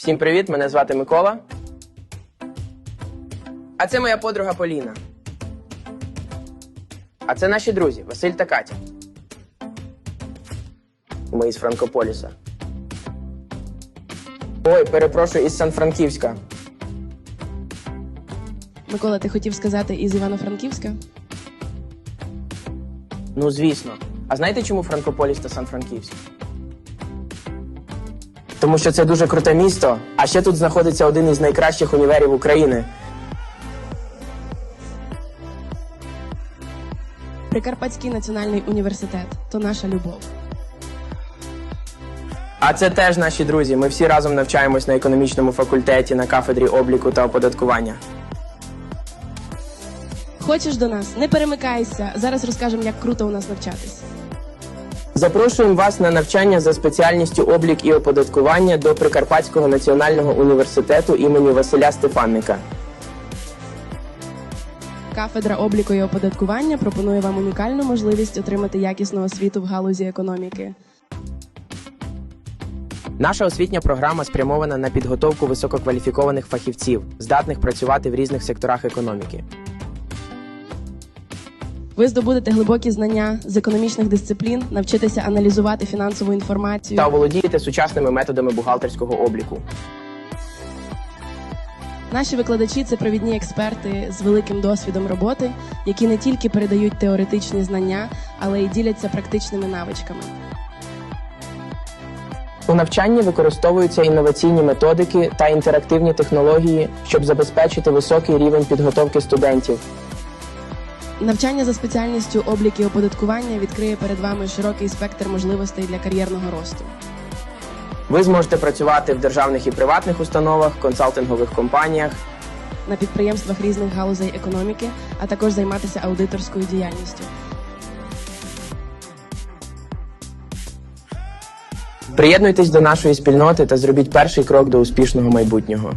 Всім привіт, мене звати Микола. А це моя подруга Поліна. А це наші друзі Василь та Катя. Ми із Франкополіса. Ой, перепрошую, із Сан-Франківська. Микола, ти хотів сказати із Івано-Франківська? Ну, звісно. А знаєте, чому Франкополіс та Сан-Франківськ? Тому що це дуже круте місто, а ще тут знаходиться один із найкращих універів України. Прикарпатський національний університет то наша любов. А це теж наші друзі. Ми всі разом навчаємось на економічному факультеті на кафедрі обліку та оподаткування. Хочеш до нас? Не перемикайся. Зараз розкажемо, як круто у нас навчатись. Запрошуємо вас на навчання за спеціальністю облік і оподаткування до Прикарпатського національного університету імені Василя Стефанника. Кафедра обліку і оподаткування пропонує вам унікальну можливість отримати якісну освіту в галузі економіки. Наша освітня програма спрямована на підготовку висококваліфікованих фахівців, здатних працювати в різних секторах економіки. Ви здобудете глибокі знання з економічних дисциплін, навчитеся аналізувати фінансову інформацію. та володієте сучасними методами бухгалтерського обліку. Наші викладачі це провідні експерти з великим досвідом роботи, які не тільки передають теоретичні знання, але й діляться практичними навичками. У навчанні використовуються інноваційні методики та інтерактивні технології, щоб забезпечити високий рівень підготовки студентів. Навчання за спеціальністю облік і оподаткування відкриє перед вами широкий спектр можливостей для кар'єрного росту. Ви зможете працювати в державних і приватних установах, консалтингових компаніях, на підприємствах різних галузей економіки, а також займатися аудиторською діяльністю. Приєднуйтесь до нашої спільноти та зробіть перший крок до успішного майбутнього.